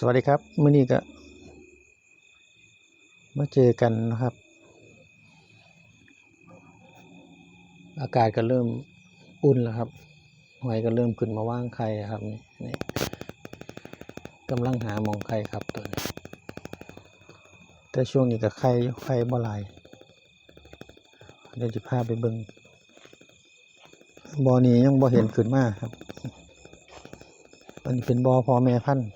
สวัสดีครับมื้อนี้ก็มาเจอกันนะครับ อากาศก็เริ่มอุ่นแล้วครับหอยก็เริ่มขึ้นมาว่างไข่ครับนี่นี่กำลังหามองไข่ครับตัวนี้ แต่ช่วงนี้ก็ไข่ไข่บ่หลายเดี๋ยวจะพาไปเบิงบ่อนี้ยังบ่เห็นขึ้นมาครับอันนี้เป็นบ่อพ่อแม่พันธุ์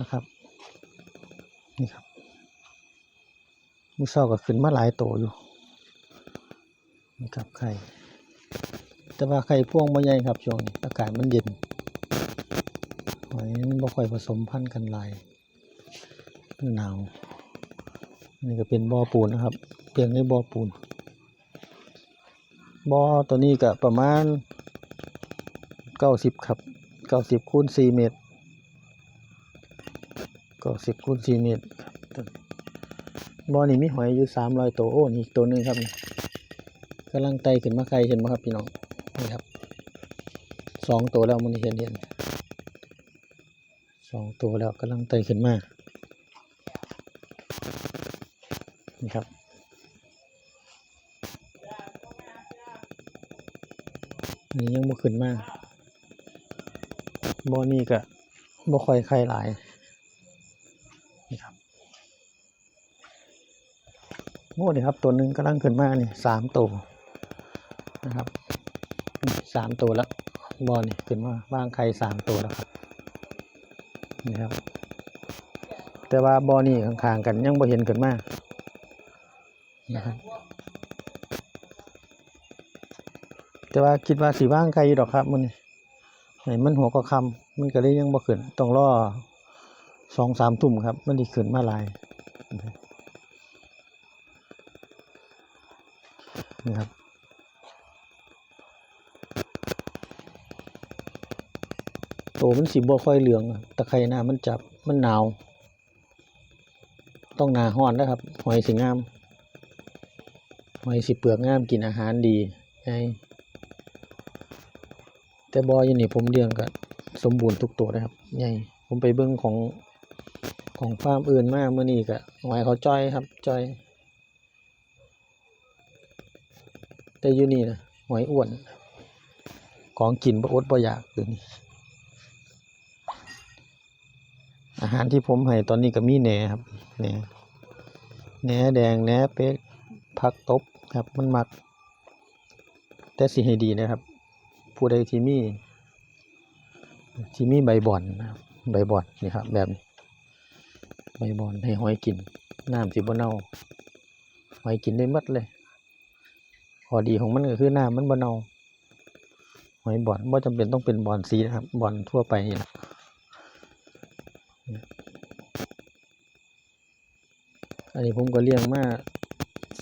นะครับ นี่ครับมือเศร้าก็ขึ้นมาหลายโตอยู่นี่ครับไข่แต่ว่าไข่พ่วงบ่ใหญ่ครับช่วงนี้อากาศมันเย็นหอยมันบ่ค่อยผสมพันธุ์กันหลายหนาวนี่ก็เป็นบ่อปูนนะครับ เพียงในบ่อปูนบ่อตัวนี้ก็ประมาณเก้าสิบครับเก้าสิบคูณสี่เมตร ก้าสิบคูณสี่เมตรบ่อนี้มีหอยอยู่สามรอยตัวโอ้นี่อีกตัวหนึงครับกำลังไต่ขึ้นมาไข่เห็นไหมครับพี่น้องนี่ครับสองตัวแล้วมันเห็นเห็นสองตัวแล้วกำลังไต่ขึ้นมานี่ครับอันนี้ยังบ่ขึ้นมากบ่อนี้ก็บ่ค่อยไข่หลาย นี่ครับโอ้นี่ครับ ตัวหนึ่งกำลังขึ้นมาเนี่ยสามตัวนะครับสามตัวแล้วบ่อนี่ขึ้นมาว่างไข่สามตัวแล้วครับนี่ครับ แต่ว่าบ่อนี่ข้างๆกันยังบ่เห็นขึ้นมานะครับแต่ว่าคิดว่าสีว่างไกลอยู่ดอกครับมันนี่ไหนมันหัวก็คำมันก็เลยยังบ่ขึ้นต้องรอ สองสามทุ่มครับมันดีขึ้นมาลายนี่ครับโตมันสีบ่ค่อยเหลืองตะไคร่หน้ามันจับมันหนาว ต้องหนาห้อนนะครับหอยสีงามหอยสีเปลือกงามกินอาหารดีไงแต่บออยู่นี่ผมเลี้ยงก็สมบูรณ์ทุกตัวนะครับใหญ่ผมไปเบิ่งของ ของฟาร์มอื่นมากเมื่อนี้ก็หอยเขาจ้อยครับจ้อย แต่อยู่นี่นะหอยอ้วน ของกินบ่อดบ่อยากเดี๋ยวนี้ อาหารที่ผมให้ตอนนี้ก็มีแหนครับแหนแหนแดงแหนเป็กผักตบครับมันมัก แต่สิให้ดีนะครับ ผู้ใดที่มีที่มีใบบอนนะครับใบบอนนี่ครับแบบนี้ ใบบอนให้หอยกินน้ำสิบ่เน่าหอยกินได้หมดเลยข้อดีของมันก็คือน้ำมันบ่เน่าหอยบอนบ่จำเป็นต้องเป็นบอนสีนะครับบอนทั่วไปนี่แหละอันนี้ผมก็เลี้ยงมา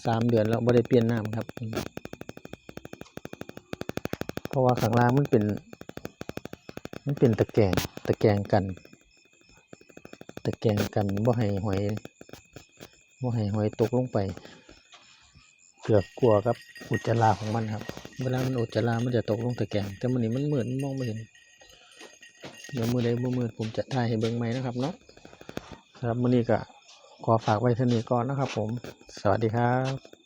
สามเดือนแล้วบ่ได้เปลี่ยนน้ำครับ เพราะว่าข้างล่างมันเป็น มันเป็นตะแกรงตะแกรงกัน ตะแกรงกันบ่ให้หอยบ่ให้หอยตกลงไปเกือกกลัวครับอุจจาระของมันครับ เวลามันอุจจาระมันจะตกลงตะแกรงแต่มันนี่มันเหมือนมองไม่เห็นเดี๋ยวมือใดบ่มืดผมจะถ่ายให้เบิ้งใหม่นะครับเนาะครับมือนี้ก็ขอฝากไว้เท่านี้ก่อนนะครับผม สวัสดีครับ